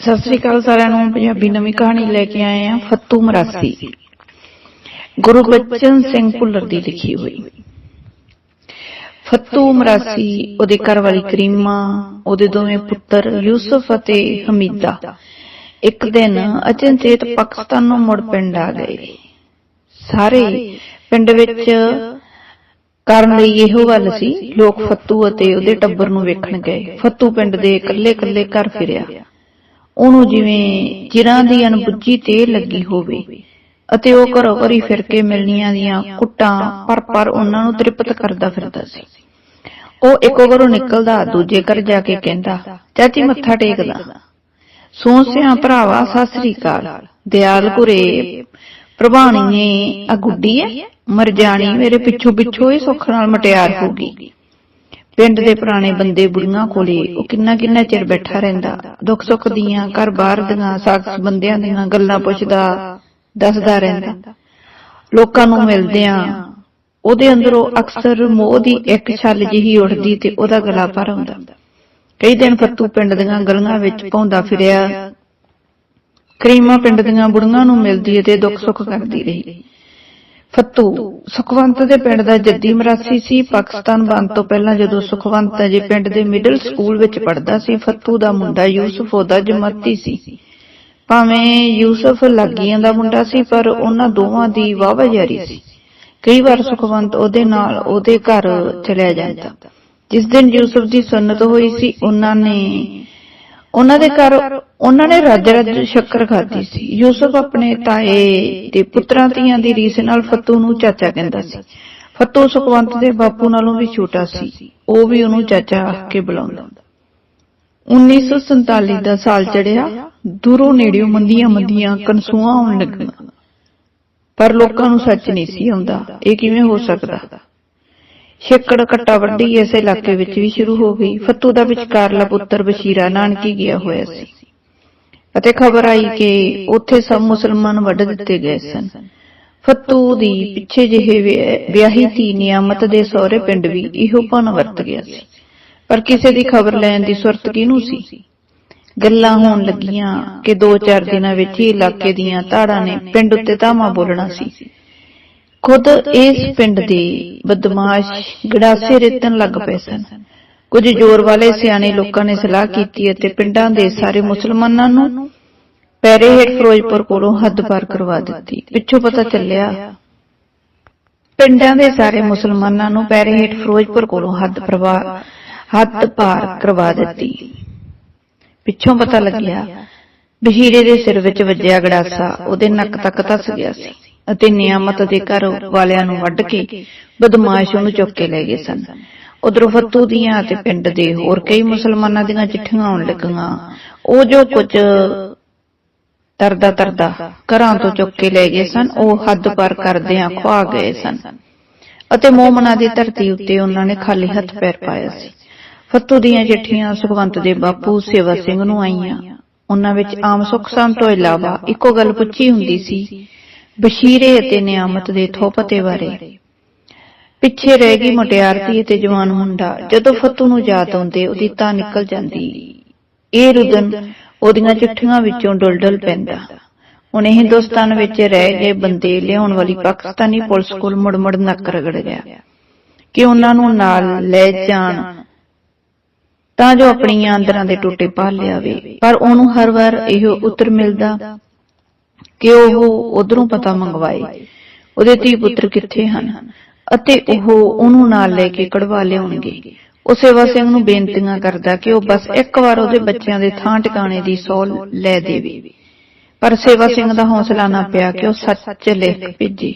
ਸਤਿ ਸ੍ਰੀ ਅਕਾਲ ਸਾਰਿਆਂ ਨੂੰ, ਪੰਜਾਬੀ ਨਵੀਂ ਕਹਾਣੀ ਲੈ ਕੇ ਆਏ ਆ ਫੱਤੂ ਮਰਾਸੀ। ਗੁਰੂ ਬਚਨ ਸਿੰਘ ਭੁੱਲਰ ਦੀ ਲਿਖੀ ਹੋਈ। ਫੱਤੂ ਮਰਾਸੀ, ਉਹਦੇ ਘਰ ਵਾਲੀ ਕਰੀਮਾ, ਉਹਦੇ ਦੋਵੇਂ ਪੁੱਤਰ ਯੂਸਫ ਅਤੇ ਹਮੀਦਾ। ਇੱਕ ਦਿਨ ਅਚਨਚੇਤ ਪਾਕਿਸਤਾਨ ਨੂੰ ਮੁੜ ਪਿੰਡ ਆ ਗਏ। ਸਾਰੇ ਪਿੰਡ ਵਿੱਚ ਕਰਨ ਲਈ ਇਹੋ ਗੱਲ ਸੀ, ਲੋਕ ਫੱਤੂ ਅਤੇ ਉਹਦੇ ਟੱਬਰ ਨੂੰ ਵੇਖਣ ਗਏ। ਫੱਤੂ ਪਿੰਡ ਦੇ ਇਕੱਲੇ-ਇਕੱਲੇ ਘਰ ਫਿਰਿਆ। ਉਹਨੂੰ ਜਿਵੇਂ ਚਿਰਾਂ ਦੀ ਅਣਬੁੱਝੀ ਤੇ ਲੱਗੀ ਹੋਵੇ ਅਤੇ ਉਹ ਘਰੋਂ ਘਰੀ ਫਿਰ ਕੇ ਮਿਲਣੀਆਂ ਦੀਆਂ ਕੁੱਟਾਂ ਪਰ ਪਰ ਉਹਨਾਂ ਨੂੰ ਤ੍ਰਿਪਤ ਕਰਦਾ ਫਿਰਦਾ ਸੀ। ਉਹ ਇੱਕੋ ਘਰੋਂ ਨਿਕਲਦਾ, ਦੂਜੇ ਘਰ ਜਾ ਕੇ ਕਹਿੰਦਾ, ਚਾਚੀ, ਮੱਥਾ ਟੇਕਦਾ। ਸੋਸਿਆਂ ਭਰਾਵਾ, ਸਤਿ ਸ੍ਰੀ ਅਕਾਲ। ਦਿਆਲ ਕੁਰੇ ਪ੍ਰਭਾਣੀਏ ਆ ਗੁੱਡੀ ਐ ਮਰਜਾਣੀ ਮੇਰੇ ਪਿੱਛੋਂ ਪਿੱਛੋਂ ਹੀ ਸੁੱਖ ਨਾਲ ਮਟਿਆਰ ਹੋ ਗਈ। ਪਿੰਡ ਦੇ ਪੁਰਾਣੇ ਬੰਦੇ ਬੁੜੀਆਂ ਕੋਲੇ ਉਹ ਕਿੰਨਾ ਕਿੰਨਾ ਚਿਰ ਬੈਠਾ ਰਹਿੰਦਾ, ਦੁੱਖ ਸੁੱਖ ਦੀਆਂ, ਘਰ ਬਾਰ ਦੀਆਂ ਸਾਖ ਬੰਦਿਆਂ ਦੀਆਂ ਗੱਲਾਂ ਪੁੱਛਦਾ, ਦੱਸਦਾ ਰਹਿੰਦਾ। ਲੋਕਾਂ ਨੂੰ ਮਿਲਦਿਆਂ ਉਹਦੇ ਅੰਦਰੋਂ ਅਕਸਰ ਮੋਹ ਦੀ ਇੱਕ ਛੱਲ ਜਿਹੀ ਉੱਠਦੀ ਤੇ ਉਹਦਾ ਗਲਾ ਭਰ ਆਉਂਦਾ। ਕਈ ਦਿਨ ਫੱਤੂ ਪਿੰਡ ਦੀਆਂ ਗਲੀਆਂ ਵਿੱਚ ਭੌਂਦਾ ਫਿਰਿਆ। ਕਰੀਮਾ ਪਿੰਡ ਦੀਆਂ ਬੁੜੀਆਂ ਨੂੰ ਮਿਲਦੀ ਤੇ ਦੁੱਖ ਸੁੱਖ ਕਰਦੀ ਰਹੀ। ਫੱਤੂ। ਸੁਖਵੰਤ ਦੇ ਪਿੰਡ ਦਾ ਜੱਦੀ ਮਰਾਸੀ ਸੀ। ਪਾਕਿਸਤਾਨ ਬੰਦ ਤੋਂ ਪਹਿਲਾਂ ਜਦੋਂ ਸੁਖਵੰਤ ਅਜੇ ਪਿੰਡ ਦੇ ਮਿਡਲ ਸਕੂਲ ਵਿੱਚ ਪੜ੍ਹਦਾ ਸੀ, ਫੱਤੂ ਦਾ ਮੁੰਡਾ ਯੂਸਫ ਉਹਦਾ ਜਮਾਤੀ ਸੀ। ਭਾਵੇਂ ਯੂਸਫ ਲੱਗੀਆਂ ਦਾ ਮੁੰਡਾ ਸੀ, ਪਰ ਉਹਨਾਂ ਦੋਵਾਂ ਦੀ ਵਾਵਾ ਜਾਰੀ ਸੀ। ਕਈ ਵਾਰ ਸੁਖਵੰਤ ਉਹਦੇ ਨਾਲ ਉਹਦੇ ਘਰ ਚਲਿਆ ਜਾਂਦਾ। ਜਿਸ ਦਿਨ ਯੂਸਫ ਦੀ ਸੁੰਨਤ ਹੋਈ ਸੀ, ਉਹਨਾਂ ਨੇ ਉਹਨਾਂ ਦੇ ਘਰ ਉਹਨਾਂ ਨੇ ਰੱਜ ਰੱਜ ਸ਼ੱਕਰ ਖਾਧੀ ਸੀ। ਯੂਸਫ ਆਪਣੇ ਤਾਏ ਤੇ ਪੁੱਤਰਾਂ ਧੀਆਂ ਦੀ ਰੀਸ ਨਾਲ ਫੱਤੂ ਨੂੰ ਚਾਚਾ ਕਹਿੰਦਾ ਸੀ। ਫੱਤੂ ਸੁਖਵੰਤ ਦੇ ਬਾਪੂ ਨਾਲੋਂ ਵੀ ਛੋਟਾ ਸੀ। ਉਹ ਵੀ ਉਹਨੂੰ ਚਾਚਾ ਆਖ ਕੇ ਬੁਲਾਉਂਦਾ। 1947 ਦਾ ਸਾਲ ਚੜਿਆ ਦੂਰੋਂ ਨੇੜਿਓਂ ਮੰਦੀਆਂ ਮੰਦੀਆਂ ਕਨਸੂਆਂ ਆਉਣ ਲੱਗੀਆਂ। ਪਰ ਲੋਕਾਂ ਨੂੰ ਸੱਚ ਨਹੀਂ ਸੀ ਆਉਂਦਾ। ਇਹ ਕਿਵੇਂ ਹੋ ਸਕਦਾ? ਛੇਕੜ ਕੱਟਾ ਵੱਡੀ ਇਸ ਇਲਾਕੇ ਵਿੱਚ ਵੀ ਸ਼ੁਰੂ ਹੋ ਗਈ। ਫੱਤੂ ਦਾ ਵਿਚਕਾਰਲਾ ਪੁੱਤਰ ਬਸ਼ੀਰਾ ਨਾਨਕੀ ਗਿਆ ਹੋਇਆ ਸੀ। ਅਤੇ ਖਬਰ ਆਈ ਕਿ ਉੱਥੇ ਸਭ ਮੁਸਲਮਾਨ ਵੱਢ ਦਿੱਤੇ ਗਏ ਸਨ। ਫੱਤੂ ਦੀ ਪਿੱਛੇ ਜਿਹੇ ਵਿਆਹੀ ਧੀ ਨਿਆਮਤ ਦੇ ਸਹੁਰੇ ਪਿੰਡ ਵੀ ਇਹੋ ਭਨ ਵਰਤ ਗਿਆ ਸੀ। ਪਰ ਕਿਸੇ ਦੀ ਖਬਰ ਲੈਣ ਦੀ ਸੁਰਤ ਕਿਹਨੂੰ ਸੀ? ਗੱਲਾਂ ਹੋਣ ਲੱਗੀਆਂ ਕਿ 2-4 ਦਿਨਾਂ ਵਿੱਚ ਹੀ ਇਲਾਕੇ ਦੀਆਂ ਧਾੜਾਂ ਨੇ ਪਿੰਡ ਉੱਤੇ ਧਾਮਾ ਬੋਲਣਾ ਸੀ। ਖੁਦ ਇਸ ਪਿੰਡ ਦੇ ਬਦਮਾਸ਼ ਗੜਾਸੇ ਰੇਤਨ ਲੱਗ ਪਏ ਸਨ। ਕੁਝ ਜ਼ੋਰ ਵਾਲੇ ਸਿਆਣੇ ਲੋਕਾਂ ਨੇ ਸਲਾਹ ਕੀਤੀ ਅਤੇ ਪਿੰਡਾਂ ਦੇ ਸਾਰੇ ਮੁਸਲਮਾਨਾਂ ਨੂੰ ਪੈਰੇ ਹੇਠ ਫਿਰੋਜ਼ਪੁਰ ਕੋਲੋਂ ਹੱਦ ਪਾਰ ਕਰਵਾ ਦਿੱਤੀ। ਪਿੱਛੋਂ ਪਤਾ ਚੱਲਿਆ, ਪਿੰਡਾਂ ਦੇ ਸਾਰੇ ਮੁਸਲਮਾਨਾਂ ਨੂੰ ਪੈਰੇ ਹੇਠ ਫਿਰੋਜ਼ਪੁਰ ਕੋਲੋਂ ਹੱਦ ਪ੍ਰਵਾ, ਹੱਦ ਪਾਰ ਕਰਵਾ ਦਿੱਤੀ। ਪਿੱਛੋਂ ਪਤਾ ਲੱਗਿਆ, ਬਹੀਰੇ ਦੇ ਸਿਰ ਵਿੱਚ ਵੱਜਿਆ ਗੜਾਸਾ, ਉਹਦੇ ਨੱਕ ਤੱਕ ਧੱਸ ਗਿਆ ਸੀ ਅਤੇ ਨਿਆਮਤ ਦੇ ਘਰ ਵਾਲਿਆਂ ਨੂੰ ਵੱਢ ਕੇ ਬਦਮਾਸ਼ ਉਹਨੂੰ ਚੁੱਕ ਕੇ ਲੈ ਗਏ ਸਨ। ਉਧਰੋਂ ਫੱਤੂ ਦੀਆਂ ਤੇ ਪਿੰਡ ਦੇ ਹੋਰ ਕਈ ਮੁਸਲਮਾਨਾਂ ਦੀਆਂ ਚਿੱਠੀਆਂ ਆਉਣ ਲੱਗੀਆਂ। ਉਹ ਜੋ ਕੁਝ ਤਰਦਾ ਤਰਦਾ ਘਰਾਂ ਤੋਂ ਚੁੱਕ ਕੇ ਲੈ ਗਏ ਸਨ, ਉਹ ਹੱਦ ਪਾਰ ਕਰਦਿਆਂ ਖਵਾ ਗਏ ਸਨ। ਅਤੇ ਮੋਮਨਾ ਦੀ ਧਰਤੀ ਉੱਤੇ ਉਹਨਾਂ ਨੇ ਖਾਲੀ ਹੱਥ ਪੈਰ ਪਾਇਆ ਸੀ। ਫੱਤੂ ਦੀਆਂ ਚਿੱਠੀਆਂ ਸੁਖਵੰਤ ਦੇ ਬਾਪੂ ਸੇਵਾ ਸਿੰਘ ਨੂੰ ਆਈਆਂ। ਉਹਨਾਂ ਵਿੱਚ ਆਮ ਸੁੱਖ ਸਾਂ ਤੋਂ ਇਲਾਵਾ ਇੱਕੋ ਗੱਲ ਪੁੱਛੀ ਹੁੰਦੀ ਸੀ, ਬਸ਼ੀਰੇ ਅਤੇ ਨਿਆਮਤ ਦੇ ਥੋਪਤੇ ਬਾਰੇ। ਪਿੱਛੇ ਰਹਿ ਗਈ ਮੁਟਿਆਰ ਧੀ ਤੇ ਜਵਾਨ ਮੁੰਡਾ। ਜਦੋਂ ਫੱਤੂ ਨੂੰ ਯਾਦ ਆਉਂਦੇ ਉਹਦੀ ਤਾਂ ਨਿਕਲ ਜਾਂਦੀ। ਇਹ ਰੁਦਨ ਉਹਦੀਆਂ ਚਿੱਠੀਆਂ ਵਿੱਚੋਂ ਡੁੱਲ-ਡੁੱਲ ਪੈਂਦਾ। ਉਹਨੇ ਹਿੰਦੁਸਤਾਨ ਵਿੱਚ ਰਹਿ ਗਏ ਬੰਦੇ ਲਿਆਉਣ ਵਾਲੀ ਪਾਕਿਸਤਾਨੀ ਪੁਲਿਸ ਕੋਲ ਮੁੜ-ਮੁੜ ਨੱਕ ਰਗੜ ਗਿਆ। ਕਿ ਉਹਨਾਂ ਨੂੰ ਨਾਲ ਲੈ ਜਾਣ। ਤਾਂ ਜੋ ਆਪਣੀਆਂ ਅੰਦਰਾਂ ਦੇ ਟੋਟੇ ਪਾ ਲਿਆਵੇ। ਪਰ ਉਹਨੂੰ ਹਰ ਵਾਰ ਇਹੋ ਉੱਤਰ ਮਿਲਦਾ ਕਿ ਉਹ ਉਧਰੋਂ ਪਤਾ ਮੰਗਵਾਏ ਉਹਦੇ ਧੀ ਪੁੱਤਰ ਕਿੱਥੇ ਹਨ ਅਤੇ ਉਹ ਉਹਨੂੰ ਨਾਲ ਲੈ ਕੇ ਕਢਵਾ ਲਿਆਉਣਗੇ। ਉਹ ਸੇਵਾ ਸਿੰਘ ਨੂੰ ਬੇਨਤੀਆਂ ਕਰਦਾ ਕਿ ਉਹ ਬਸ ਇੱਕ ਵਾਰ ਉਹਦੇ ਬੱਚਿਆਂ ਦੇ ਥਾਂ ਟਿਕਾਣੇ ਦੀ ਸੌਲ ਲੈ ਦੇਵੇ। ਪਰ ਸੇਵਾ ਸਿੰਘ ਦਾ ਹੌਸਲਾ ਨਾ ਪਿਆ ਕਿ ਉਹ ਸੱਚ ਲਿਖ ਭੇਜੇ।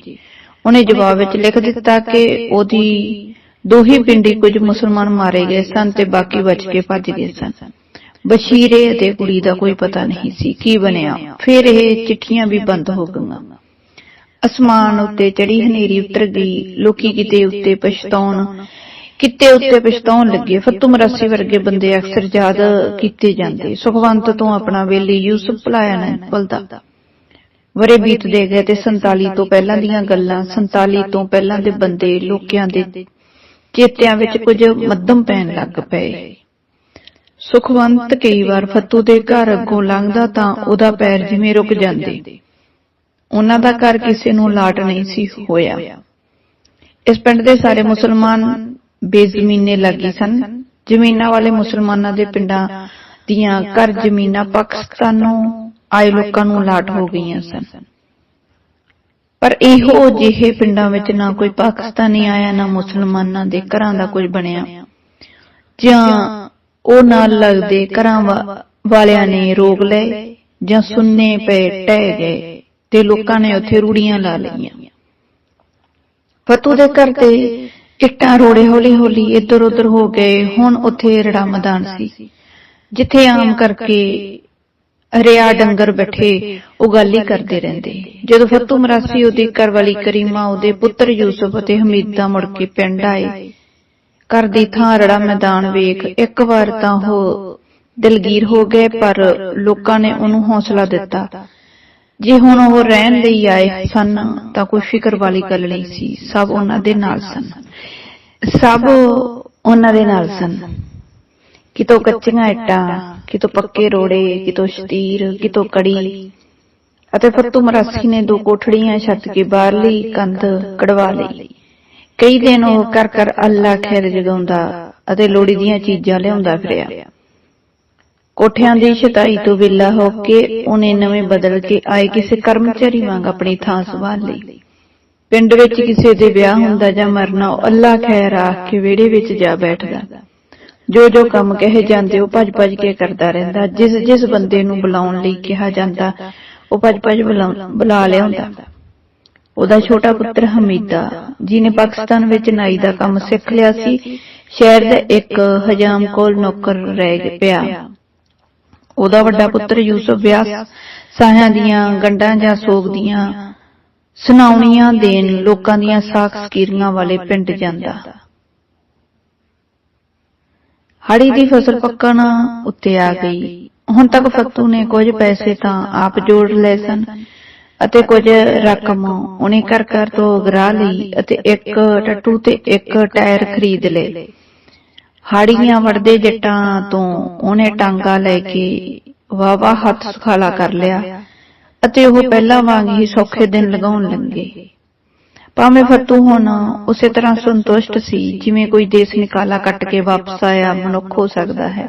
ਉਹਨੇ ਜਵਾਬ ਵਿੱਚ ਲਿਖ ਦਿੱਤਾ ਕਿ ਉਹਦੀ ਦੋਹੀ ਪਿੰਡੀ ਕੁਝ ਮੁਸਲਮਾਨ ਮਾਰੇ ਗਏ ਸਨ ਤੇ ਬਾਕੀ ਬਚ ਕੇ ਭੱਜ ਗਏ ਸਨ। ਬਸ਼ੀਰੇ ਅਤੇ ਕੁੜੀ ਦਾ ਕੋਈ ਪਤਾ ਨਹੀਂ ਸੀ ਕੀ ਬਣਿਆ। ਫਿਰ ਇਹ ਚਿੱਠੀਆਂ ਵੀ ਬੰਦ ਹੋ ਗਈਆਂ। ਅਸਮਾਨ ਉੱਤੇ ਚੜੀ ਹਨੇਰੀ ਉਤਰ ਗਈ ਲੋਕੀ ਕਿਤੇ ਉੱਤੇ ਪਛਤਾਉਣ। ਕਿਤੇ ਉੱਤੇ ਪਛਤਾਉਣ ਲੱਗੇ ਫੱਤੂ ਮਰਾਸੀ ਵਰਗੇ ਬੰਦੇ ਅਕਸਰ ਯਾਦ ਕੀਤੇ ਜਾਂਦੇ। ਸੁਖਵੰਤ ਤੋਂ ਆਪਣਾ ਵੇਲੀ ਯੂਸਫ ਭੁਲਾਇਆ ਨਾ ਭੁੱਲਦਾ। ਵਰੇ ਬੀਤਦੇ ਗਏ ਤੇ 47 ਤੋਂ ਪਹਿਲਾਂ ਦੀਆਂ ਗੱਲਾਂ 47 ਤੋਂ ਪਹਿਲਾਂ ਦੇ ਬੰਦੇ ਲੋਕਿਆਂ ਦੇ ਚੇਤਿਆਂ ਵਿੱਚ ਕੁਝ ਮੱਧਮ ਪੈਣ ਲੱਗ ਪਏ। ਸੁਖਵੰਤ ਕਈ ਵਾਰ ਫੱਤੂ ਦੇ ਘਰ ਅੱਗੋਂ ਲੰਘਦਾ ਤਾਂ ਉਹਦਾ ਪੈਰ ਜਿਵੇਂ ਰੁਕ ਜਾਂਦੇ। ਉਹਨਾਂ ਦਾ ਘਰ ਕਿਸੇ ਨੂੰ ਲਾਟ ਨਹੀਂ ਸੀ ਹੋਇਆ। ਇਸ ਪਿੰਡ ਦੇ ਸਾਰੇ ਮੁਸਲਮਾਨ ਬੇਜ਼ਮੀਨੇ ਲੱਗੀ ਸਨ। ਜ਼ਮੀਨਾਂ ਵਾਲੇ ਮੁਸਲਮਾਨਾਂ ਦੇ ਪਿੰਡਾਂ ਦੀਆਂ ਘਰ ਜ਼ਮੀਨਾਂ ਪਾਕਿਸਤਾਨੋਂ ਆਏ ਲੋਕਾਂ ਨੂੰ ਲਾਟ ਹੋ ਗਈਆਂ ਸਨ। ਪਰ ਇਹੋ ਜਿਹੇ ਪਿੰਡਾਂ ਵਿੱਚ ਨਾ ਕੋਈ ਪਾਕਿਸਤਾਨੀ ਆਇਆ, ਨਾ ਮੁਸਲਮਾਨਾਂ ਦੇ ਘਰਾਂ ਦਾ ਕੁਝ ਬਣਿਆ। ਜਾਂ ਉਹ ਨਾਲ ਲੱਗਦੇ ਘਰਾਂ ਵਾ- ਵਾਲਿਆਂ ਨੇ ਰੋਕ ਲਏ ਜਾਂ ਸੁੰਨੇ ਪਏ ਟਹਿ ਗਏ। ਤੇ ਲੋਕਾਂ ਨੇ ਉੱਥੇ ਰੂੜੀਆਂ ਲਾ ਲਈਆਂ। ਫਤੂ ਦੇ ਘਰ ਤੇ ਇੱਟਾਂ ਰੋੜੇ ਹੌਲੀ ਹੌਲੀ ਇੱਧਰ ਉੱਧਰ ਹੋ ਗਏ। ਹੁਣ ਉੱਥੇ ਰੜਾ ਮੈਦਾਨ ਸੀ, ਜਿੱਥੇ ਆਮ ਕਰਕੇ ਰਿਆ ਡੰਗਰ ਬੈਠੇ ਉਹ ਕਰਦੇ ਰਹਿੰਦੇ। ਜਦੋਂ ਫਤੂ ਮਰਾਸੀ ਉਹਦੀ ਘਰ ਵਾਲੀ ਕਰੀਮਾ, ਉਹਦੇ ਪੁੱਤਰ ਯੂਸਫ ਅਤੇ ਹਮੀਦਾ ਮੁੜ ਕੇ ਪਿੰਡ ਆਏ। ਘਰ ਦੀ ਥਾਂ ਰੜਾ ਮੈਦਾਨ ਵੇਖ ਇੱਕ ਵਾਰ ਤਾਂ ਉਹ ਦਿਲਗੀਰ ਹੋ ਗਏ, ਪਰ ਲੋਕਾਂ ਨੇ ਉਹਨੂੰ ਹੌਸਲਾ ਦਿੱਤਾ। ਜੇ ਹੁਣ ਉਹ ਰਹਿਣ ਲਈ ਆਏ ਸਨ ਤਾਂ ਕੋਈ ਫਿਕਰ ਵਾਲੀ ਗੱਲ ਨਹੀਂ ਸੀ। ਸਭ ਉਹਨਾਂ ਦੇ ਨਾਲ ਸਨ। ਸਭ ਉਹਨਾਂ ਦੇ ਨਾਲ ਸਨ। ਕਿਤੋਂ ਕੱਚੀਆਂ ਇੱਟਾਂ ਕਿਤੋਂ ਪੱਕੇ ਰੋੜੇ ਕਿਤੋਂ ਸ਼ਤੀਰ ਕਿਤੋਂ ਕੜੀ। ਅਤੇ ਫੱਤੂ ਮਰਾਸੀ ਨੇ ਦੋ ਕੋਠੜੀਆਂ ਛੱਤ ਕੇ ਬਾਹਰਲੀ ਕੰਧ ਕਢਵਾ ਲਈ। ਕਈ ਦਿਨ ਉਹ ਕਰ ਕਰ ਅੱਲਾ ਖੈਰ ਜਗਾਉਂਦਾ ਅਤੇ ਲੋੜੀ ਦੀਆਂ ਚੀਜ਼ਾਂ ਲਿਆਉਂਦਾ ਫਿਰਿਆ। ਕੋਠਿਆਂ ਦੀ ਛਤਾਈ ਤੋਂ ਵਿਲਾ ਹੋ ਕੇ ਉਹਨੇ ਨਵੇਂ ਬਦਲ ਕੇ ਆਏ ਕਿਸੇ ਕਰਮਚਾਰੀ ਵਾਂਗ ਆਪਣੀ ਥਾਂ ਸੰਭਾਲ ਲਈ। ਪਿੰਡ ਵਿੱਚ ਕਿਸੇ ਦੇ ਵਿਆਹ ਹੁੰਦਾ ਜਾਂ ਮਰਨਾ, ਉਹ ਅੱਲਾ ਖੈਰ ਆਖ ਕੇ ਵਿਹੜੇ ਵਿੱਚ ਜਾ ਬੈਠਦਾ। ਜੋ ਜੋ ਕੰਮ ਕਹੇ ਜਾਂਦੇ, ਉਹ ਭੱਜ ਭੱਜ ਕੇ ਕਰਦਾ ਰਹਿੰਦਾ। ਜਿਸ ਜਿਸ ਬੰਦੇ ਨੂੰ ਬੁਲਾਉਣ ਲਈ ਕਿਹਾ ਜਾਂਦਾ, ਉਹ ਭੱਜ ਭੱਜ ਬੁਲਾਉਂ- ਬੁਲਾ ਲਿਆਉਂਦਾ ਉਹਦਾ ਛੋਟਾ ਪੁੱਤਰ ਹਮੀਦਾ, ਜਿਹਨੇ ਪਾਕਿਸਤਾਨ ਵਿੱਚ ਨਾਈ ਦਾ ਕੰਮ ਸਿੱਖ ਲਿਆ ਸੀ, ਸ਼ਹਿਰ ਦਾ ਇੱਕ ਹਜਾਮ ਕੋਲ ਨੌਕਰ ਰਹਿ ਪਿਆ। ਉਹਦਾ ਵੱਡਾ ਪੁੱਤਰ ਯੂਸਫ ਵਿਆਸ ਸਾਹਾਂ ਦੀਆਂ ਗੰਢਾਂ ਜਾਂ ਸੋਗ ਦੀਆਂ ਸੁਣਾਉਣੀਆਂ ਦੇਣ ਲੋਕਾਂ ਦੀਆਂ ਸਾਖ ਸਕੀਰੀਆਂ ਵਾਲੇ ਪਿੰਡ ਜਾਂਦਾ। ਹਾੜੀ ਦੀ ਫਸਲ ਪੱਕਣ ਉੱਤੇ ਆ ਗਈ। ਹੁਣ ਤੱਕ ਫੱਤੂ ਨੇ ਕੁਝ ਪੈਸੇ ਤਾਂ ਆਪ ਜੋੜ ਲਏ ਸਨ ਅਤੇ ਕੁਝ ਰਕਮ ਉਹਨੇ ਕਰ ਕਰ ਤੋਂ ਗਰਾ ਲਈ ਅਤੇ ਇੱਕ ਟੱਟੂ ਤੇ ਇੱਕ ਟਾਇਰ ਖਰੀਦ ਲਏ। ਹਾੜੀਆਂ ਵੜਦੇ ਜੱਟਾਂ ਤੋਂ ਉਹਨੇ ਟਾਂਗਾ ਲੈ ਕੇ ਵਾਵਾ ਹੱਥ ਸੁਖਾਲਾ ਕਰ ਲਿਆ ਅਤੇ ਉਹ ਪਹਿਲਾਂ ਵਾਂਗ ਹੀ ਸੌਖੇ ਦਿਨ ਲਗਾਉਣ ਲੱਗੇ। ਭਾਵੇਂ ਫੱਤੂ ਹੁਣ ਉਸੇ ਤਰ੍ਹਾਂ ਸੰਤੁਸ਼ਟ ਸੀ ਜਿਵੇਂ ਕੋਈ ਦੇਸ ਨਿਕਾਲਾ ਕੱਟ ਕੇ ਵਾਪਸ ਆਇਆ ਮਨੁੱਖ ਹੋ ਸਕਦਾ ਹੈ।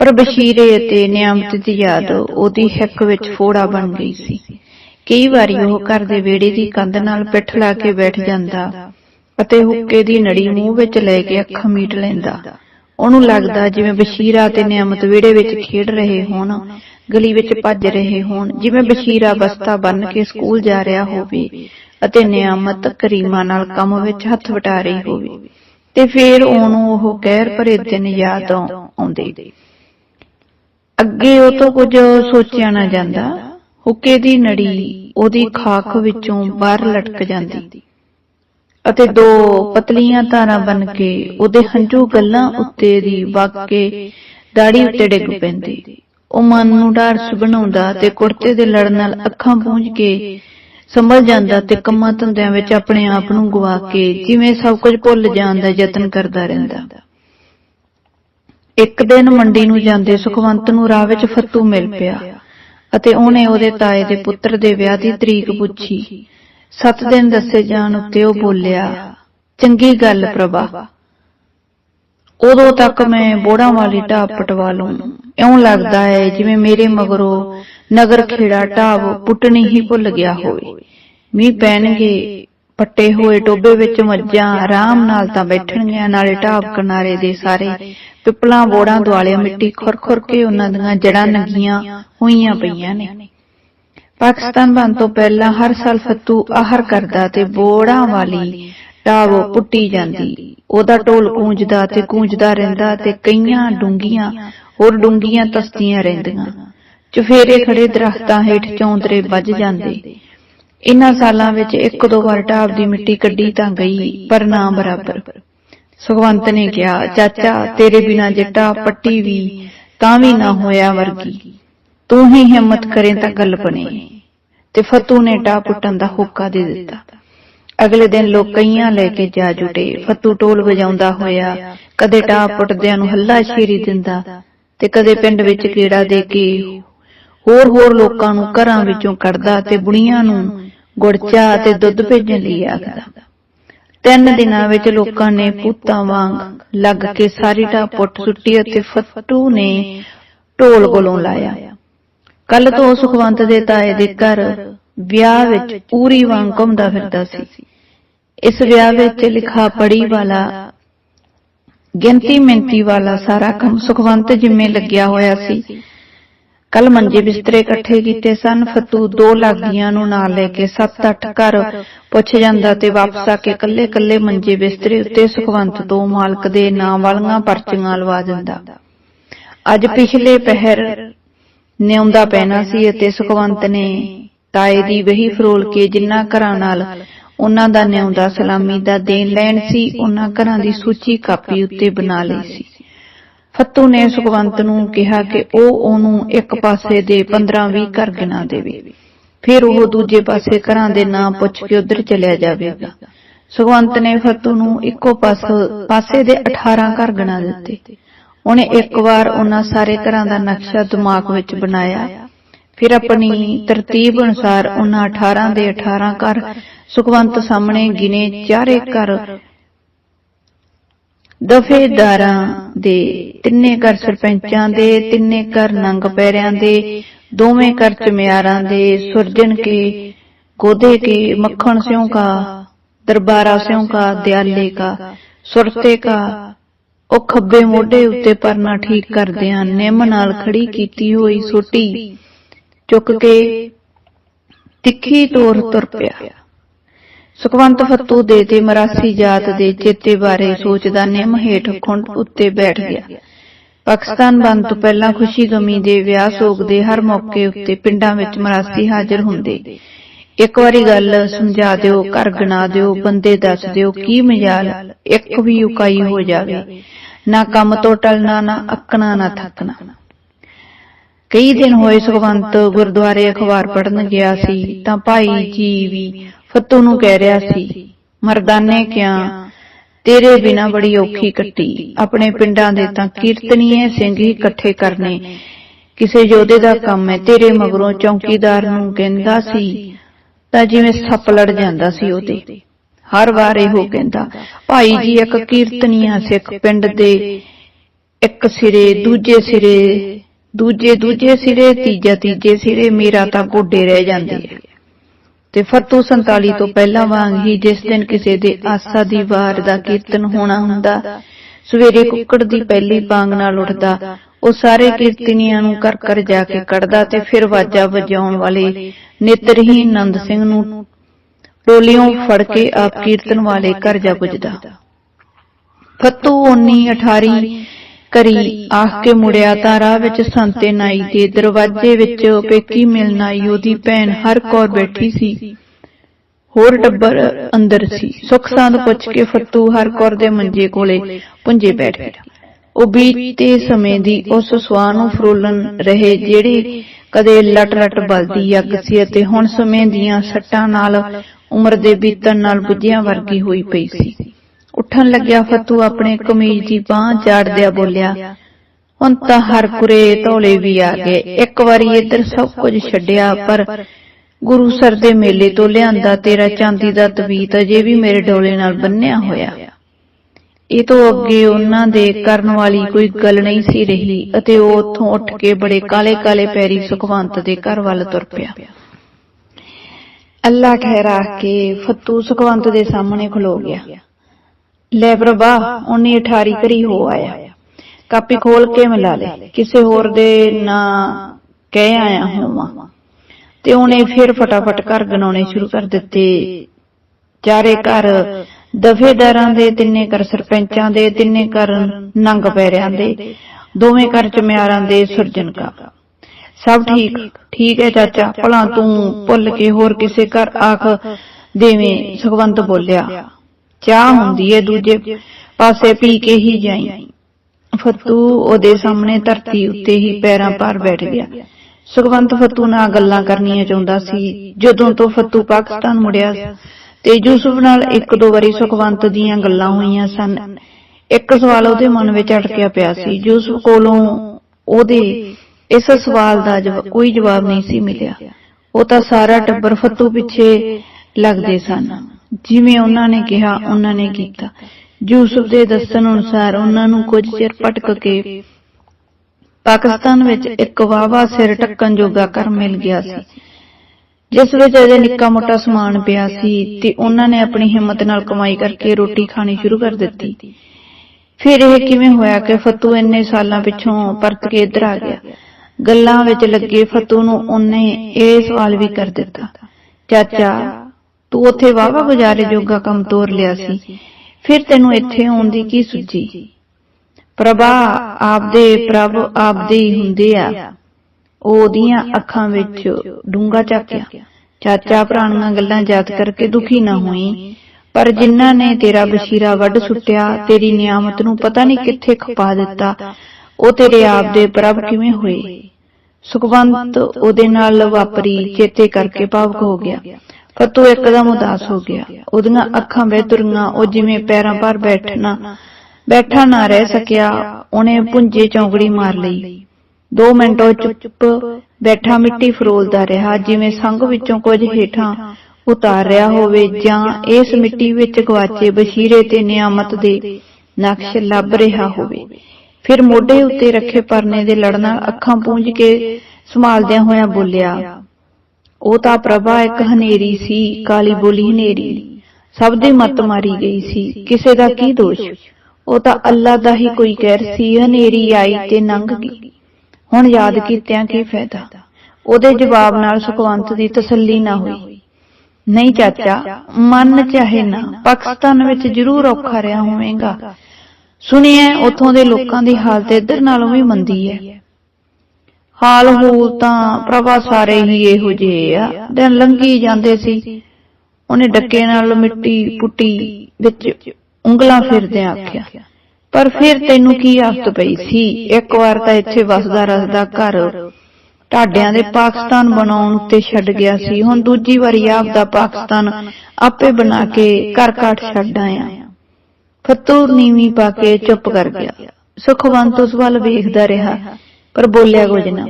ਪਰ ਬਸ਼ੀਰੇ ਅਤੇ ਨਿਆਮਤ ਦੀ ਯਾਦ ਉਹਦੀ ਹਿੱਕ ਵਿੱਚ ਫੋੜਾ ਬਣ ਗਈ ਸੀ। ਕਈ ਵਾਰੀ ਉਹ ਘਰ ਦੇ ਵਿਹੜੇ ਦੀ ਕੰਧ ਨਾਲ ਪਿੱਠ ਲਾ ਕੇ ਬੈਠ ਜਾਂਦਾ। ਅਤੇ ਹੁੱਕੇ ਦੀ ਨੜੀ ਮੂੰਹ ਵਿੱਚ ਲੈ ਕੇ ਅੱਖਾਂ ਮੀਟ ਲੈਂਦਾ। ਉਹਨੂੰ ਲੱਗਦਾ ਜਿਵੇਂ ਬਸ਼ੀਰਾ ਤੇ ਨਿਆਮਤ ਵਿਹੜੇ ਵਿੱਚ ਖੇਡ ਰਹੇ ਹੋਣ, ਗਲੀ ਵਿੱਚ ਭੱਜ ਰਹੇ ਹੋਣ, ਜਿਵੇਂ ਬਸ਼ੀਰਾ ਬਸਤਾ ਬੰਨ ਕੇ ਸਕੂਲ ਜਾ ਰਿਹਾ ਹੋਵੇ ਅਤੇ ਨਿਆਮਤ ਕਰੀਮਾ ਨਾਲ ਕੰਮ ਵਿੱਚ ਹੱਥ ਵਟਾ ਰਹੀ ਹੋਵੇ। ਤੇ ਫਿਰ ਉਹਨੂੰ ਉਹ ਕਹਿਰ ਭਰੇ ਦਿਨ ਯਾਦ ਆਉਂਦੇ। ਅੱਗੇ ਉਹ ਤੋਂ ਕੁਝ ਸੋਚਿਆ ਨਾ ਜਾਂਦਾ। ਹੁੱਕੇ ਦੀ ਨੜੀ ਉਹਦੀ ਖਾਖ ਵਿੱਚੋਂ ਬਾਹਰ ਲਟਕ ਜਾਂਦੀ। ਅਤੇ ਦੋ ਪਤਲੀਆਂ ਤਾਰਾਂ ਬਨ ਕੇ ਉਹਦੇ ਹੰਝੂ ਗੱਲਾਂ ਉੱਤੇ ਦੀ ਵਗ ਕੇ ਦਾੜੀ ਉੱਤੇ ਡਿੱਗ ਪੈਂਦੇ। ਉਹ ਮਨ ਨੂੰ ਡਾਰਸ ਬਣਾਉਂਦਾ ਤੇ ਕੁੜਤੇ ਦੇ ਲੜ ਨਾਲ ਅੱਖਾਂ ਪੂੰਝ ਕੇ ਸੰਭਲ ਜਾਂਦਾ ਤੇ ਕੰਮਾਂ ਧੰਦਿਆਂ ਵਿੱਚ ਆਪਣੇ ਆਪ ਨੂੰ ਗਵਾ ਕੇ ਜਿਵੇਂ ਸਭ ਕੁਝ ਭੁੱਲ ਜਾਣ ਦਾ ਯਤਨ ਕਰਦਾ ਰਹਿੰਦਾ। ਇੱਕ ਦਿਨ ਮੰਡੀ ਨੂੰ ਜਾਂਦੇ ਸੁਖਵੰਤ ਨੂੰ ਰਾਹ ਵਿੱਚ ਫੱਤੂ ਮਿਲ ਪਿਆ ਅਤੇ ਉਹਨੇ ਉਹਦੇ ਤਾਏ ਦੇ ਪੁੱਤਰ ਦੇ ਵਿਆਹ ਦੀ ਤਰੀਕ ਪੁੱਛੀ। ਸੱਤ ਦਿਨ ਦੱਸੇ ਜਾਣ ਉੱਤੇ ਉਹ ਬੋਲਿਆ, ਚੰਗੀ ਗੱਲ ਪ੍ਰਭਾ, ਉਦੋਂ ਤੱਕ ਮੈਂ ਬੋੜਾਂ ਵਾਲੀ ਢਾਬ ਪਟਵਾ ਲੂੰ। ਇਉਂ ਲੱਗਦਾ ਹੈ ਜਿਵੇਂ ਮੇਰੇ ਮਗਰੋਂ ਨਗਰ ਖੇੜਾ ਢਾਬ ਪੁੱਟਣੀ ਹੀ ਭੁੱਲ ਗਿਆ ਹੋਵੇ। ਮੀਂਹ ਪੈਣਗੇ, ਪੱਟੇ ਹੋਏ ਟੋਬੇ ਵਿੱਚ ਮੱਝਾਂ ਆਰਾਮ ਨਾਲ ਤਾਂ ਬੈਠਣਗੀਆਂ, ਨਾਲੇ ਢਾਬ ਕਿਨਾਰੇ ਦੇ ਸਾਰੇ ਪਿੱਪਲਾਂ ਬੋੜਾਂ ਦੁਆਲੇ ਮਿੱਟੀ ਖੁਰ-ਖੁਰ ਕੇ ਉਹਨਾਂ ਦੀਆਂ ਜੜਾਂ ਨੰਗੀਆਂ ਹੋਈਆਂ ਪਈਆਂ ਨੇ। ਪਾਕਿਸਤਾਨ ਬਣ ਤੋਂ ਪਹਿਲਾਂ ਹਰ ਸਾਲ ਫੱਤੂ ਆਹਰ ਕਰਦਾ ਤੇ ਬੋੜਾਂ ਵਾਲੀ ਢਾਬ ਪੁੱਟੀ ਜਾਂਦੀ। ਉਹਦਾ ਢੋਲ ਗੂੰਜਦਾ ਤੇ ਗੂੰਜਦਾ ਰਹਿੰਦਾ ਤੇ ਕਈਆਂ ਡੂੰਗੀਆਂ ਹੋਰ ਡੂੰਗੀਆਂ ਤਸਤੀਆਂ ਰਹਿੰਦੀਆਂ। ਚੁਫੇਰੇ ਖੜੇ ਦਰਖਤਾਂ ਹੇਠ ਚੌਂਦਰੇ ਵੱਜ ਜਾਂਦੇ। ਇਨ੍ਹਾਂ ਸਾਲਾਂ ਵਿੱਚ ਇੱਕ ਦੋ ਵਾਰ ਢਾਬ ਦੀ ਮਿੱਟੀ ਕੱਢੀ ਤਾਂ ਗਈ, ਪਰ ਨਾ ਬਰਾਬਰ। ਸੁਖਵੰਤ ਨੇ ਕਿਹਾ, ਚਾਚਾ, ਤੇਰੇ ਬਿਨਾ ਜੱਟਾ ਪੱਟੀ ਵੀ ਤਾਂ ਵੀ ਨਾ ਹੋਇਆ ਵਰਗੀ। ਤੂੰ ਹੀ ਹਿੰਮਤ ਕਰੇ ਤਾਂ ਗੱਲ ਬਣੇ। ਤੇ ਫਤੂ ਨੇ ਢਾਹ ਪੁੱਟਣ ਦਾ ਹੁੱਕਾ ਦੇ ਦਿੱਤਾ। ਅਗਲੇ ਦਿਨ ਲੋਕ ਕਈਆਂ ਲੈ ਕੇ ਜਾ ਜੁਟੇ। ਫਤੂ ਟੋਲ ਵਜਾਉਂਦਾ ਹੋਇਆ। ਕਦੇ ਢਾਹ ਪੁੱਟਦਿਆਂ ਨੂੰ ਹੱਲਾ ਸ਼ੇਰੀ ਦਿੰਦਾ ਤੇ ਕਦੇ ਪਿੰਡ ਵਿੱਚ ਕੀੜਾ ਦੇ ਕੇ ਹੋਰ ਹੋਰ ਲੋਕਾਂ ਨੂੰ ਘਰਾਂ ਵਿੱਚੋਂ ਕੱਢਦਾ ਤੇ ਬੁੜੀਆਂ ਨੂੰ ਗੁੜਚਾ ਤੇ ਦੁੱਧ ਭੇਜਣ ਲਈ ਆਖਦਾ। ਤਿੰਨ ਦਿਨਾਂ ਵਿੱਚ ਲੋਕਾਂ ਨੇ ਪੁੱਤਾਂ ਵਾਂਗ ਲੱਗ ਕੇ ਸਾਰੀ ਢਾ ਪੁੱਟ ਸੁੱਟੀ ਅਤੇ ਫੱਟੂ ਨੇ ਢੋਲ ਕੋਲੋਂ ਲਾਇਆ ਕੱਲ ਤੋਂ ਸੁਖਵੰਤ ਦੇ ਤਾਏ ਦੇ ਘਰ ਵਿਆਹ ਵਿੱਚ ਪੂਰੀ ਵਾਂਗ ਘੁੰਮਦਾ ਫਿਰਦਾ ਸੀ। ਇਸ ਵਿਆਹ ਵਿੱਚ ਲਿਖਾ ਪੜੀ ਵਾਲਾ, ਗਿਣਤੀ ਮਿੰਤੀ ਵਾਲਾ ਸਾਰਾ ਕੰਮ ਸੁਖਵੰਤ ਜਿੰਮੇ ਲੱਗਿਆ ਹੋਇਆ ਸੀ। ਕੱਲ ਮੰਜੇ ਬਿਸਤਰੇ ਇਕੱਠੇ ਕੀਤੇ ਸਨ, ਫਤੂ ਦੋ ਲਾਗੀਆਂ ਨੂੰ ਨਾਲ ਲੈ ਕੇ 7-8 ਘਰ ਪੁੱਛ ਜਾਂਦਾ ਤੇ ਵਾਪਸ ਆ ਕੇ ਕੱਲੇ-ਕੱਲੇ ਮੰਜੇ ਬਿਸਤਰੇ ਉੱਤੇ ਸੁਖਵੰਤ ਤੋਂ ਮਾਲਕ ਦੇ ਨਾਂ ਵਾਲੀਆਂ ਪਰਚੀਆਂ ਲਵਾ ਦਿੰਦਾ। ਅੱਜ ਪਿਛਲੇ ਪਹਿਰ ਨਿਉਂਦਾ ਪੈਣਾ ਸੀ ਅਤੇ ਸੁਖਵੰਤ ਨੇ ਤਾਏ ਦੀ ਵਹੀ ਫਰੋਲ ਕੇ ਜਿੰਨਾ ਘਰਾਂ ਨਾਲ ਉਹਨਾਂ ਦਾ ਨਿਉਂਦਾ ਸਲਾਮੀ ਦਾ ਦੇਣ ਲੈਣ ਸੀ ਉਹਨਾਂ ਘਰਾਂ ਦੀ ਸੂਚੀ ਕਾਪੀ ਉੱਤੇ ਬਣਾ ਲਈ ਸੀ। ਫੱਤੂ ਨੇ ਸੁਖਵੰਤ ਨੂੰ ਕਿਹਾ ਕਿ ਉਹ ਉਹਨੂੰ ਇੱਕ ਪਾਸੇ ਦੇ 15-20 ਘਰ ਗਿਣਾ ਦੇਵੇ। ਫਿਰ ਉਹ ਦੂਜੇ ਪਾਸੇ ਘਰਾਂ ਦੇ ਨਾਂ ਪੁੱਛ ਕੇ ਉਧਰ ਚਲਿਆ ਜਾਵੇਗਾ। ਸੁਖਵੰਤ ਨੇ ਫੱਤੂ ਨੂੰ ਇੱਕੋ ਪਾਸ- ਪਾਸੇ ਦੇ 18 ਘਰ ਗਿਣਾ ਦਿੱਤੇ। ਉਹਨੇ ਇੱਕ ਵਾਰ ਉਹਨਾਂ ਸਾਰੇ ਘਰਾਂ ਦਾ ਨਕਸ਼ਾ ਦਿਮਾਗ ਵਿੱਚ ਬਣਾਇਆ। ਫਿਰ ਆਪਣੀ ਤਰਤੀਬ ਅਨੁਸਾਰ ਉਹਨਾਂ 18 ਦੇ 18 ਘਰ ਸੁਖਵੰਤ ਸਾਹਮਣੇ ਗਿਣੇ, ਚਾਰੇ ਘਰ ਦਫੇਦਾਰਾਂ ਦੇ, ਤਿੰਨੇ ਘਰ ਸਰਪੰਚਾਂ ਦੇ, ਤਿੰਨੇ ਘਰ ਨੰਗ ਪੈਰਿਆਂ ਦੇ, ਦੋਵੇਂ ਘਰ ਚਮਿਆਰਾਂ ਦੇ ਸੁਰਜਨ ਕੇ, ਗੋਦੇ ਕੇ, ਮੱਖਣ ਸਿਉਂ ਕਾ, ਦਰਬਾਰਾ ਸਿਉਂ ਕਾ, ਦਿਆਲੇ ਕਾ, ਸੁਰਤੇ ਕਾ ਉਹ ਖੱਬੇ ਮੋਢੇ ਉੱਤੇ ਪਰਨਾ ਠੀਕ ਕਰਦਿਆਂ ਨਿੰਮ ਨਾਲ ਖੜੀ ਕੀਤੀ ਹੋਈ ਸੋਟੀ ਚੁੱਕ ਕੇ ਤਿੱਖੀ ਤੋਰ ਤੁਰ ਪਿਆ। ਸੁਖਵੰਤ ਫੱਤੂ ਦੇ ਤੇ ਮਰਾਸੀ ਜਾਤ ਦੇ ਚੇਤੇ ਬਾਰੇ ਸੋਚਦਾ ਨਿੰਮ ਹੇਠ ਖੁੰਡ ਉੱਤੇ ਬੈਠ ਗਿਆ। ਪਾਕਿਸਤਾਨ ਬੰਦ ਤੋਂ ਪਹਿਲਾਂ ਖੁਸ਼ੀ ਗਮੀ ਦੇ ਵਿਆਹ ਸੋਗ ਦੇ ਹਰ ਮੌਕੇ ਉੱਤੇ ਪਿੰਡਾਂ ਵਿੱਚ ਮਰਾਸੀ ਹਾਜ਼ਰ ਹੁੰਦੇ। ਇੱਕ ਵਾਰੀ ਗੱਲ ਸਮਝਾ ਦਿਓ, ਘਰ ਗਣਾ ਦਿਓ, ਬੰਦੇ ਦੱਸ ਦਿਓ ਕੀ ਮਜਾਲ, ਇੱਕ ਵੀ ਉਕਾਈ ਹੋ ਜਾਵੇ। ਨਾ ਕੰਮ ਤੋਂ ਟਲਣਾ, ਨਾ ਅੱਕਣਾ, ਨਾ ਥੱਕਣਾ। ਕਈ ਦਿਨ ਹੋਏ ਸੁਖਵੰਤ ਗੁਰਦੁਆਰੇ ਅਖਬਾਰ ਪੜਨ ਗਿਆ ਸੀ, ਤਾਂ ਭਾਈ ਜੀ ਵੀ ਫੱਤੂ ਨੂੰ ਕਹਿ ਰਿਹਾ ਸੀ, ਮਰਦਾਨੇ ਕਿਆ, ਤੇਰੇ ਬਿਨਾ ਬੜੀ ਔਖੀ ਕੱਟੀ। ਆਪਣੇ ਪਿੰਡਾਂ ਦੇ ਤਾਂ ਕੀਰਤਨੀਏ ਸਿੰਘ ਹੀ ਇਕੱਠੇ ਕਰਨੇ। ਕਿਸੇ ਯੋਧੇ ਦਾ ਕੰਮ ਹੈ, ਤੇਰੇ ਮਗਰੋਂ ਚੌਕੀਦਾਰ ਨੂੰ ਕਹਿੰਦਾ ਸੀ ਤਾਂ ਜਿਵੇਂ ਸੱਪ ਲੜ ਜਾਂਦਾ ਸੀ ਉਹਦੇ। ਹਰ ਵਾਰ ਇਹੋ ਕਹਿੰਦਾ, ਭਾਈ ਜੀ, ਇੱਕ ਕੀਰਤਨੀਆ ਸਿੱਖ ਪਿੰਡ ਦੇ, ਇੱਕ ਸਿਰੇ, ਦੂਜੇ ਸਿਰੇ, ਦੂਜੇ ਦੂਜੇ ਸਿਰੇ, ਤੀਜਾ, ਤੀਜੇ ਸਿਰੇ, ਮੇਰਾ ਤਾਂ ਗੋਡੇ ਰਹਿ ਜਾਂਦੇ ਆ। ਤੇ ਫਤੂ 47 ਤੋਂ ਪਹਿਲਾਂ ਵਾਂਗ ਹੀ ਜਿਸ ਦਿਨ ਕਿਸੇ ਦੇ ਆਸਾ ਦੀ ਵਾਰ ਦਾ ਕੀਰਤਨ ਹੋਣਾ ਹੁੰਦਾ, ਸਵੇਰੇ ਕੁੱਕੜ ਦੀ ਪਹਿਲੀ ਪਾਂਗ ਨਾਲ ਉੱਠਦਾ ਉਹ ਸਾਰੇ ਕੀਰਤਨੀਆਂ ਨੂੰ ਕਰ ਕਰ ਜਾ ਕੇ ਕੱਢਦਾ ਤੇ ਫਿਰ ਵਾਜਾ ਵਜਾਉਣ ਵਾਲੇ ਨੇਤਰਹੀਨ ਨੰਦ ਸਿੰਘ ਨੂੰ ਡੋਲੀਓਂ ਫੜ ਕੇ ਆਪ ਕੀਰਤਨ ਵਾਲੇ ਘਰ ਜਾ ਪੁੱਜਦਾ। ਫੱਤੂ 19 18 ਕਰੀ ਆਖ ਕੇ ਮੁੜਿਆ ਤਾਂ ਰਾਹ ਵਿੱਚ ਸੰਤੇ ਨਾਈ ਦੇ ਦਰਵਾਜ਼ੇ ਵਿੱਚ ਪੇਕੀ ਮਿਲਣ ਆਈ ਉਹਦੀ ਭੈਣ ਹਰ ਕੌਰ ਬੈਠੀ ਸੀ। ਹੋਰ ਟੱਬਰ ਅੰਦਰ ਸੀ। ਸੁਖ ਸਾਂਦ ਪੁੱਛ ਕੇ ਫੱਤੂ ਹਰ ਕੌਰ ਦੇ ਮੰਜੇ ਕੋਲੇ ਪੁੰਜੇ ਬੈਠ ਗਿਆ। ਉਹ ਬੀਤੇ ਸਮੇਂ ਦੀ ਉਸ ਸਵਾਹ ਨੂੰ ਫਰੋਲਣ ਰਹੇ ਜਿਹੜੀ ਕਦੇ ਲਟ ਲਟ ਬਲਦੀ ਅੱਗ ਸੀ ਅਤੇ ਹੁਣ ਸਮੇਂ ਦੀਆਂ ਸੱਟਾਂ ਨਾਲ ਉਮਰ ਦੇ ਬੀਤਣ ਨਾਲ ਬੁੱਝਿਆਂ ਵਰਗੀ ਹੋਈ ਪਈ ਸੀ। ਉੱਠਣ ਲੱਗਿਆ ਫੱਤੂ ਆਪਣੇ ਕਮੀਜ਼ ਦੀ ਬਾਹ ਝਾੜਦਿਆ ਬੋਲਿਆ, ਹੁਣ ਤਾਂ ਹਰ ਕੁਰੇ ਢੋਲੇ ਵੀ ਆ ਗਏ। ਇੱਕ ਵਾਰੀ ਇੱਧਰ ਸਭ ਕੁਝ ਛੱਡਿਆ, ਪਰ ਗੁਰੂ ਸਰ ਦੇ ਮੇਲੇ ਤੋਂ ਲਿਆਂਦਾ ਤੇਰਾ ਚਾਂਦੀ ਦਾ ਤਵੀਤ ਅਜੇ ਵੀ ਮੇਰੇ ਡੋਲੇ ਨਾਲ ਬੰਨਿਆ ਹੋਇਆ। ਇਹ ਤੋਂ ਅੱਗੇ ਉਹਨਾਂ ਦੇ ਕਰਨ ਵਾਲੀ ਕੋਈ ਗੱਲ ਨਹੀਂ ਸੀ ਰਹੀ ਅਤੇ ਉਹ ਉੱਥੋਂ ਉੱਠ ਕੇ ਬੜੇ ਕਾਲੇ ਕਾਲੇ ਪੈਰੀ ਸੁਖਵੰਤ ਦੇ ਘਰ ਵੱਲ ਤੁਰ ਪਿਆ। ਅੱਲਾ ਠਹਿਰਾ ਕੇ ਫੱਤੂ ਸੁਖਵੰਤ ਦੇ ਸਾਹਮਣੇ ਖਲੋ ਗਿਆ। ਲੈ ਪ੍ਰਭਾ, ਉਹਨੇ 18 ਕਰੀ ਹੋ ਆਇਆ। ਕਾਪੀ ਖੋਲ ਕੇ ਮਿਲਾ ਲੈ। ਕਿਸੇ ਹੋਰ ਦੇ ਨਾ ਕਹਿ ਆਇਆ ਹੋਵਾਂ। ਤੇ ਉਹਨੇ ਫਿਰ ਫਟਾਫਟ ਘਰ ਗਣਾਉਣੇ ਸ਼ੁਰੂ ਕਰ ਦਿੱਤੇ। ਚਾਰੇ ਘਰ ਦਫੇਦਾਰਾਂ ਦੇ, ਤਿੰਨੇ ਘਰ ਸਰਪੰਚਾਂ ਦੇ, ਤਿੰਨੇ ਘਰ ਨੰਗ ਪੈਰਿਆਂ ਦੇ, ਦੋਵੇਂ ਘਰ ਚਮਿਆਰਾਂ ਦੇ ਸੁਰਜਨ ਕਾ। ਸਭ ਠੀਕ। ਠੀਕ ਹੈ ਚਾਚਾ, ਭਲਾ ਤੂੰ ਭੁੱਲ ਕੇ ਹੋਰ ਕਿਸੇ ਘਰ ਆਖ ਦੇਵੇਂ, ਸੁਖਵੰਤ ਬੋਲਿਆ। ਚਾਹ ਹੁੰਦੀ ਏ ਦੂਜੇ ਪਾਸੇ ਪੀ ਕੇ ਹੀ ਜਾਈ। ਫਤੂ ਉਹਦੇ ਸਾਹਮਣੇ ਧਰਤੀ ਉੱਤੇ ਹੀ ਪੈਰਾਂ ਭਾਰ ਬੈਠ ਗਿਆ। ਸੁਖਵੰਤ ਫਤੂ ਨਾਲ ਗੱਲਾਂ ਕਰਨੀਆਂ ਚਾਹੁੰਦਾ ਸੀ। ਜਦੋਂ ਤੋਂ ਫਤੂ ਪਾਕਿਸਤਾਨ ਮੁੜਿਆ ਤੇ ਯੂਸਫ ਨਾਲ ਇੱਕ ਦੋ ਵਾਰੀ ਸੁਖਵੰਤ ਦੀਆਂ ਗੱਲਾਂ ਹੋਈਆਂ ਸਨ। ਇੱਕ ਸਵਾਲ ਉਹਦੇ ਮਨ ਵਿੱਚ ਅਟਕਿਆ ਪਿਆ ਸੀ। ਯੂਸਫ ਕੋਲੋਂ ਉਹਦੇ ਇਸ ਸਵਾਲ ਦਾ ਕੋਈ ਜਵਾਬ ਨਹੀਂ ਸੀ ਮਿਲਿਆ। ਉਹ ਤਾਂ ਸਾਰਾ ਟੱਬਰ ਫੱਤੂ ਪਿੱਛੇ ਲੱਗਦੇ ਸਨ। ਜਿਵੇਂ ਉਹਨਾਂ ਨੇ ਕਿਹਾ, ਉਹਨਾਂ ਨੇ ਕੀਤਾ। ਯੂਸਫ ਦੇ ਦੱਸਣ ਅਨੁਸਾਰ ਉਹਨਾਂ ਨੂੰ ਕੁਝ ਚਿਰ ਭਟਕ ਕੇ ਪਾਕਿਸਤਾਨ ਵਿੱਚ ਇੱਕ ਵਾਵਾ ਸਿਰ ਟੱਕਣ ਜੋਗਾ ਕਰ ਮਿਲ ਗਿਆ ਸੀ। ਜਿਸ ਵਿੱਚ ਅਜੇ ਨਿੱਕਾ ਮੋਟਾ ਸਮਾਨ ਪਿਆ ਸੀ ਤੇ ਉਹਨਾਂ ਨੇ ਆਪਣੀ ਹਿੰਮਤ ਨਾਲ ਕਮਾਈ ਕਰਕੇ ਰੋਟੀ ਖਾਣੀ ਸ਼ੁਰੂ ਕਰ ਦਿੱਤੀ। ਫਿਰ ਇਹ ਕਿਵੇਂ ਹੋਇਆ ਕਿ ਫਤੂ ਇੰਨੇ ਸਾਲਾਂ ਪਿੱਛੋਂ ਪਰਤ ਕੇ ਇੱਧਰ ਆ ਗਿਆ। ਗੱਲਾਂ ਵਿੱਚ ਲੱਗੇ ਫਤੂ ਨੂੰ ਉਹਨੇ ਇਹ ਸਵਾਲ ਵੀ ਕਰ ਦਿੱਤਾ, ਚਾਚਾ, ਤੂੰ ਉੱਥੇ ਵਾਵਾ ਗੁਜ਼ਾਰੇ ਜੋਗਾ ਕੰਮ ਤੋਰ ਲਿਆ ਸੀ। ਫਿਰ ਤੈਨੂੰ ਇੱਥੇ ਆਉਣ ਦੀ ਕੀ ਸੁੱਝੀ? ਪ੍ਰਭਾ, ਆਪਦੇ ਪ੍ਰਭ ਆਪਦੇ ਹੀ ਹੁੰਦੇ ਆ। ਉਹਦੀਆਂ ਅੱਖਾਂ ਵਿੱਚ ਡੂੰਗਾ ਝਾਕਿਆ। ਚਾਚਾ ਪੁਰਾਣੀਆਂ ਗੱਲਾਂ ਯਾਦ ਕਰਕੇ ਦੁਖੀ ਨਾ ਹੋਈ। ਪਰ ਜਿਨ੍ਹਾਂ ਨੇ ਤੇਰਾ ਬਸ਼ੀਰਾ ਵੱਢ ਸੁੱਟਿਆ ਤੇਰੀ ਨਿਆਮਤ ਨੂੰ ਪਤਾ ਨਹੀਂ ਕਿੱਥੇ ਖਪਾ ਦਿੱਤਾ। ਉਹ ਤੇਰੇ ਆਪ ਦੇ ਪ੍ਰਭ ਕਿਵੇਂ ਹੋਏ? ਸੁਖਵੰਤ ਉਹਦੇ ਨਾਲ ਵਾਪਰੀ ਚੇਤੇ ਕਰਕੇ ਭਾਵਕ ਹੋ ਗਿਆ। ਫਤੂ ਇੱਕਦਮ ਉਦਾਸ ਹੋ ਗਿਆ। ਉਹਦੀਆਂ ਅੱਖਾਂ ਬਹਿਤਰੀਆਂ ਉਹ ਜਿਵੇਂ ਪੈਰਾਂ ਪਰ ਬੈਠਣਾ। ਬੈਠਾ ਨਾ ਰਹਿ ਸਕਿਆ ਉਹਨੇ ਪੁੰਜੇ ਚੌਂਕੜੀ ਮਾਰ ਲਈ 2 ਮਿੰਟ ਉਹ ਚੁੱਪ ਬੈਠਾ ਮਿੱਟੀ ਫਰੋਲਦਾ ਰਿਹਾ, ਜਿਵੇਂ ਸੰਗ ਵਿੱਚੋਂ ਕੁਝ ਹੇਠਾਂ ਉਤਾਰ ਰਿਹਾ ਹੋਵੇ ਜਾਂ ਇਸ ਮਿੱਟੀ ਵਿੱਚ ਗਵਾਚੇ ਬਸ਼ੀਰੇ ਤੇ ਨਿਆਮਤ ਦੇ ਨਕਸ਼ ਲੱਭ ਰਿਹਾ ਹੋਵੇ। ਫਿਰ ਮੋਢੇ ਉੱਤੇ ਰੱਖੇ ਪਰਨੇ ਦੇ ਲੜ ਅੱਖਾਂ ਪੂੰਝ ਕੇ ਸੰਭਾਲਦਿਆਂ ਹੋਇਆਂ ਬੋਲਿਆ, ਉਹ ਤਾਂ ਪ੍ਰਭਾ ਇੱਕ ਹਨੇਰੀ ਸੀ, ਕਾਲੀ ਬੋਲੀ ਹਨੇਰੀ। ਸਭ ਦੀ ਮਤ ਮਾਰੀ ਗਈ ਸੀ, ਕਿਸੇ ਦਾ ਕੀ ਦੋਸ਼? ਉਹ ਤਾਂ ਅੱਲਾ ਦਾ ਹੀ ਕੋਈ ਕਹਿਰ ਸੀ, ਹਨੇਰੀ ਆਈ ਤੇ ਲੰਘ ਗਈ। ਹੁਣ ਯਾਦ ਕੀਤਿਆਂ ਕੀ ਫਾਇਦਾ? ਉਹਦੇ ਜਵਾਬ ਨਾਲ ਸੁਖਵੰਤ ਦੀ ਤਸੱਲੀ ਨਾ ਹੋਈ। ਨਹੀਂ ਚਾਚਾ ਮਨ ਚਾਹੇ ਨਾ ਪਾਕਿਸਤਾਨ ਵਿੱਚ ਜ਼ਰੂਰ ਔਖਾ ਰਿਹਾ ਹੋਵੇਗਾ। ਸੁਣਿਆ ਉਥੋਂ ਦੇ ਲੋਕਾਂ ਦੀ ਹਾਲਤ ਇੱਧਰ ਨਾਲੋਂ ਵੀ ਮੰਦੀ ਹੈ। ਹਾਲ ਹੂਲ ਤਾਂ ਪ੍ਰਭਾ ਸਾਰੇ ਹੀ ਇਹੋ ਜਿਹੇ ਆ। ਦਿਨ ਲੰਘੀ ਜਾਂਦੇ ਸੀ। ਉਹਨੇ ਡੱਕੇ ਨਾਲ ਮਿੱਟੀ ਪੁੱਟੀ ਵਿੱਚ ਉਂਗਲਾਂ ਫਿਰਦਿਆਂ ਆਖਿਆ। ਪਰ ਫਿਰ ਤੈਨੂੰ ਕੀ ਆਫਤ ਪਈ ਸੀ? ਇੱਕ ਵਾਰ ਤਾਂ ਇੱਥੇ ਵਸਦਾ ਰਸਦਾ ਘਰ। ਢਾਡਿਆਂ ਦੇ ਪਾਕਿਸਤਾਨ ਬਣਾਉਣ ਉੱਤੇ ਛੱਡ ਗਿਆ ਸੀ। ਹੁਣ ਦੂਜੀ ਵਾਰੀ ਆਪਦਾ ਪਾਕਿਸਤਾਨ ਆਪੇ ਬਣਾ ਕੇ ਘਰ ਕਾਟ ਛੱਡ ਆਇਆ। ਫਤੂ ਨੀਵੀਂ ਪਾ ਕੇ ਚੁੱਪ ਕਰ ਗਿਆ। ਸੁਖਵੰਤ ਉਸ ਵੱਲ ਵੇਖਦਾ ਰਿਹਾ, ਪਰ ਬੋਲਿਆ ਕੁਝ ਨਾ।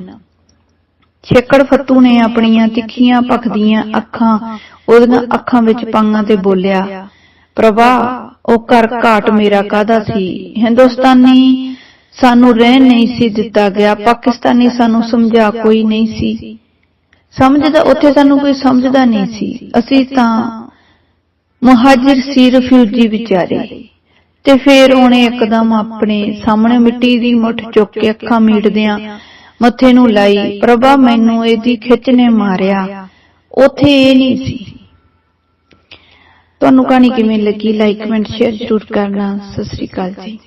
ਛੇਕੜ ਫੱਤੂ ਨੇ ਆਪਣੀਆਂ ਤਿੱਖੀਆਂ ਭਖਦੀਆਂ ਅੱਖਾਂ, ਉਹਦੀਆਂ ਅੱਖਾਂ ਵਿੱਚ ਪਾਈਆਂ ਤੇ ਬੋਲਿਆ, ਪ੍ਰਭਾ ਉਹ ਘਰ ਘਾਟ ਮੇਰਾ ਕਾਦਾ ਸੀ? ਹਿੰਦੁਸਤਾਨੀ ਸਾਨੂੰ ਰਹਿਣ ਨਹੀਂ ਸੀ ਦਿੱਤਾ ਗਿਆ, ਪਾਕਿਸਤਾਨੀ ਸਾਨੂੰ ਸਮਝਾ ਕੋਈ ਨਹੀਂ ਸੀ। ਸਮਝਦਾ, ਉੱਥੇ ਸਾਨੂੰ ਕੋਈ ਸਮਝਦਾ ਨਹੀਂ ਸੀ। ਅਸੀਂ ਤਾਂ ਮੁਹਾਜਿਰ ਸੀ ਰਿਫਿਊਜੀ ਵਿਚਾਰੇ। ਤੇ ਫੇਰ ਉਹਨੇ ਇੱਕਦਮ ਆਪਣੇ ਸਾਹਮਣੇ ਮਿੱਟੀ ਦੀ ਮੁੱਠ ਚੁੱਕ ਕੇ ਅੱਖਾਂ ਮੀਟਦਿਆਂ ਮੱਥੇ ਨੂੰ ਲਾਈ, ਪ੍ਰਭਾ ਮੈਨੂੰ ਇਹਦੀ ਖਿੱਚ ਨੇ ਮਾਰਿਆ। ਉੱਥੇ ਇਹ ਨਹੀਂ ਸੀ। ਤੁਹਾਨੂੰ ਕਹਾਣੀ ਕਿਵੇਂ ਲੱਗੀ? ਲਾਈਕ ਕਮੈਂਟ ਸ਼ੇਅਰ ਜ਼ਰੂਰ ਕਰਨਾ। ਸਤਿ ਸ੍ਰੀ ਅਕਾਲ ਜੀ।